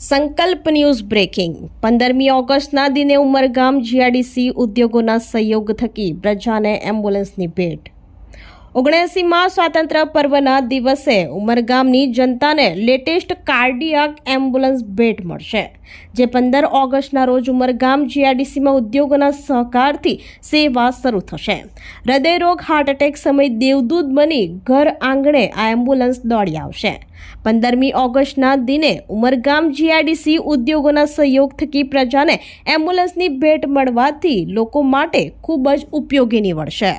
સંકલ્પ news breaking. પંદરમી ઓગસ્ટના દિને ઉમરગામ જીઆઈડીસી ઉદ્યોગોના સહયોગ થકી પ્રજાને એમ્બ્યુલન્સની ભેટ. ઓગણએંસીમાં સ્વાતંત્ર્ય પર્વના દિવસે ઉમરગામની જનતાને લેટેસ્ટ કાર્ડિયાક એમ્બ્યુલન્સ ભેટ મળશે, જે પંદર ઓગસ્ટના રોજ ઉમરગામ જીઆરડીસીમાં ઉદ્યોગોના સહકારથી સેવા શરૂ થશે. હૃદયરોગ હાર્ટ એટેક સમય દેવદૂત બની ઘર આંગણે આ એમ્બ્યુલન્સ દોડી આવશે. પંદરમી ઓગસ્ટના દિને ઉમરગામ જીઆરડીસી ઉદ્યોગોના સહયોગ થકી પ્રજાને એમ્બ્યુલન્સની ભેટ મળવાથી લોકો માટે ખૂબ જ ઉપયોગી નીવડશે.